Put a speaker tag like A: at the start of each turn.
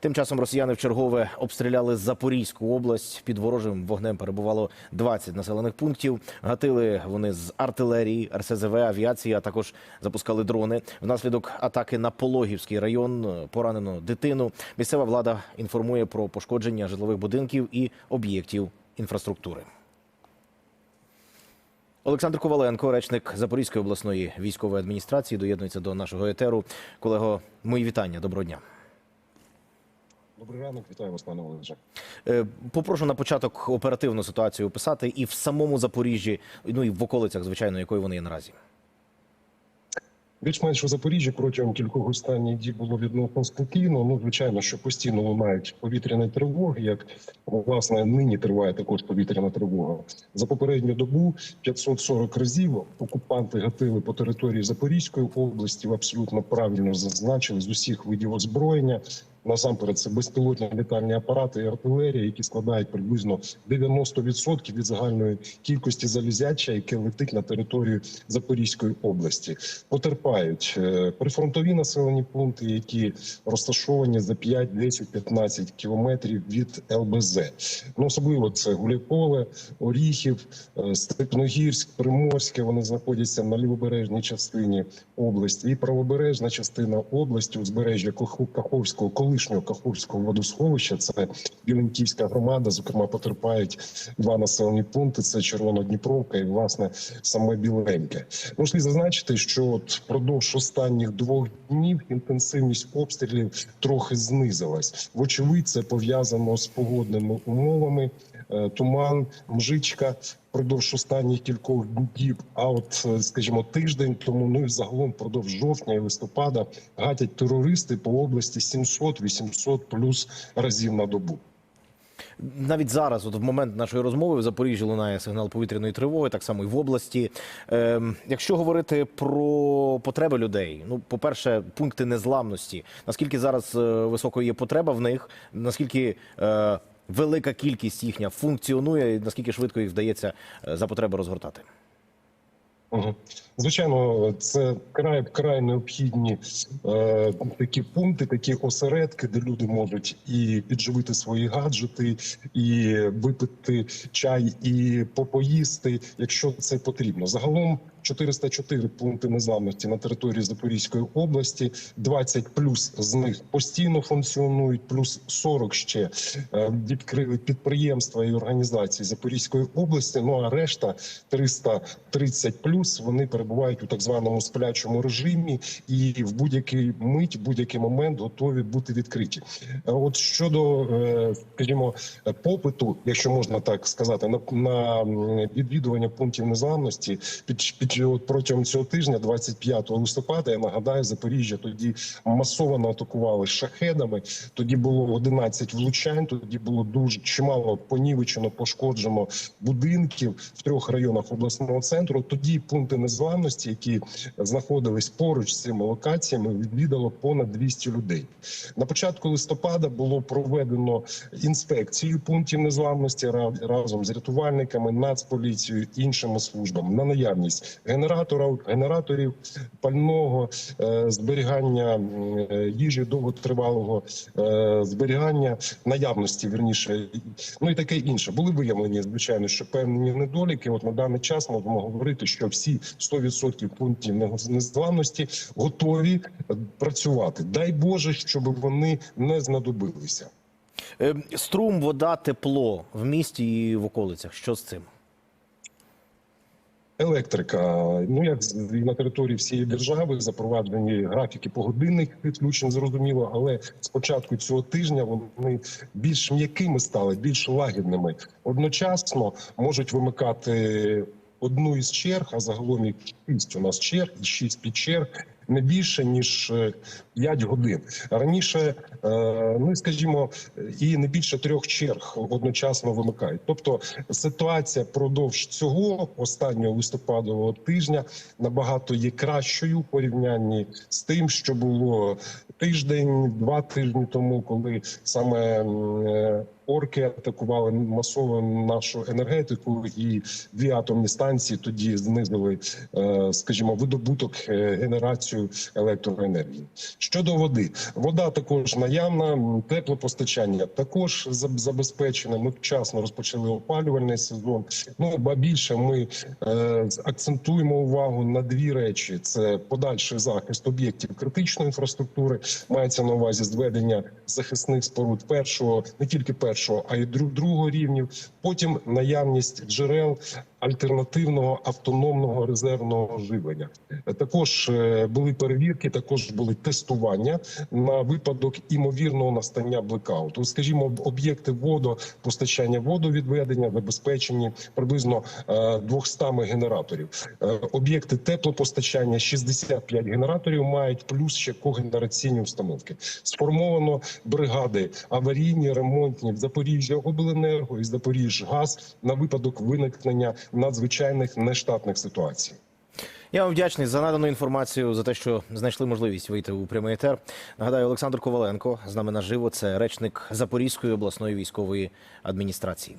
A: Тим часом росіяни вчергове обстріляли Запорізьку область. Під ворожим вогнем перебувало 20 населених пунктів. Гатили вони з артилерії, РСЗВ, авіації, а також запускали дрони. Внаслідок атаки на Пологівський район поранено дитину. Місцева влада інформує про пошкодження житлових будинків і об'єктів інфраструктури. Олександр Коваленко, речник Запорізької обласної військової адміністрації, доєднується до нашого етеру. Колего, мої вітання. Доброго дня.
B: Добрий ранок, вітаю вас, пане Олеже.
A: Е, Попрошу на початок оперативну ситуацію описати і в самому Запоріжжі, ну і в околицях, звичайно, якою вони є наразі.
B: Більш-менш у Запоріжжі протягом кількох останніх діб було відносно спокійно. Ну, звичайно, що постійно лунають повітряні тривоги. Як власне нині триває також повітряна тривога. За попередню добу 540 разів окупанти гатили по території Запорізької області. Ви абсолютно правильно зазначили з усіх видів озброєння. Насамперед, це безпілотні літальні апарати і артилерія, які складають приблизно 90% від загальної кількості залізяча, яке летить на територію Запорізької області. Потерпають е, прифронтові населені пункти, які розташовані за 5, 10, 15 кілометрів від ЛБЗ. Ну особливо це Гуляйполе, Оріхів, е, Степногірськ, Приморське. Вони знаходяться на лівобережній частині області і правобережна частина області, узбережжя Каховського, колишнього Кахульського водосховища. Це Білинківська громада. Зокрема, потерпають два населені пункти: це Червонодніпровка і власне саме Біленьке. Можливо зазначити, що от впродовж останніх двох днів інтенсивність обстрілів трохи знизилась. Вочевидь, це пов'язано з погодними умовами. Е, Туман, мжичка впродовж останніх кількох днів. А от, е, скажімо, тиждень тому, ну і загалом впродовж жовтня і листопада гатять терористи по області 700-800 плюс разів на добу.
A: Навіть зараз, от в момент нашої розмови, в Запоріжжі лунає сигнал повітряної тривоги, так само і в області. Ем, якщо говорити про потреби людей, ну, по-перше, пункти незламності. Наскільки зараз е, високою є потреба в них, наскільки е, велика кількість їхня функціонує, і наскільки швидко їх вдається е, за потреби розгортати?
B: Звичайно, це край край необхідні е, такі пункти, такі осередки, де люди можуть і підживити свої гаджети, і випити чай, і попоїсти, якщо це потрібно. Загалом 404 пункти незламності на території Запорізької області. 20 плюс з них постійно функціонують, плюс 40 ще е, відкрили підприємства і організації Запорізької області. Ну а решта 330 плюс вони перебувають у так званому сплячому режимі, і в будь-який мить, будь-який момент готові бути відкриті. Е, От щодо, е, скажімо, попиту, якщо можна так сказати, на, на відвідування пунктів незламності під, під протягом цього тижня, 25 листопада, я нагадаю, Запоріжжя тоді масово атакували шахедами. Тоді було 11 влучань. Тоді було дуже чимало понівечено, пошкоджено будинків в трьох районах обласного центру. Тоді пункти незламності, які знаходились поруч з цими локаціями, відвідало понад 200 людей. На початку листопада було проведено інспекцію пунктів незламності ра- разом з рятувальниками, нацполіцією, іншими службами на наявність генератора, генераторів пального, е, зберігання е, їжі довготривалого е, зберігання наявності, вірніше, ну і таке інше. Були виявлені, звичайно, що певні недоліки. От на даний час можемо говорити, що всі 100% пунктів незламності готові працювати. Дай Боже, щоб вони не знадобилися.
A: Струм, вода, тепло в місті і в околицях. Що з цим?
B: Електрика, ну як і на території всієї держави запроваджені графіки погодинних відключень, зрозуміло, але з початку цього тижня вони більш м'якими стали, більш лагідними. Одночасно можуть вимикати одну із черг, а загалом і шість у нас черг шість підчерг. Не більше ніж 5 годин раніше, е, ну скажімо, і не більше трьох черг одночасно вимикають. Тобто ситуація продовж цього останнього листопадового тижня набагато є кращою у порівнянні з тим, що було тиждень, два тижні тому, коли саме е, орки атакували масово нашу енергетику, і дві атомні станції тоді знизили, е, скажімо, видобуток е, генерацію електроенергії. Щодо води, вода також наявна, теплопостачання також заб- забезпечене. Ми вчасно розпочали опалювальний сезон. Ну ба більше ми акцентуємо увагу на дві речі: це подальший захист об'єктів критичної інфраструктури. Мається на увазі зведення захисних споруд першого, не тільки першого, а й друг другого рівнів. Потім наявність джерел альтернативного автономного резервного живлення. Е, Також е, були перевірки, також були тестування на випадок імовірного настання блекауту. Скажімо, об- об'єкти водопостачання, водовідведення забезпечені приблизно е, 200 генераторів. Е, Об'єкти теплопостачання 65 генераторів мають плюс ще когенераційні установки. Сформовано бригади аварійні, ремонтні в Запоріжжя обленерго і Запоріжгаз на випадок виникнення надзвичайних нештатних ситуацій.
A: Я вам вдячний за надану інформацію, за те, що знайшли можливість вийти у прямий етер. Нагадаю, Олександр Коваленко з нами наживо. Це речник Запорізької обласної військової адміністрації.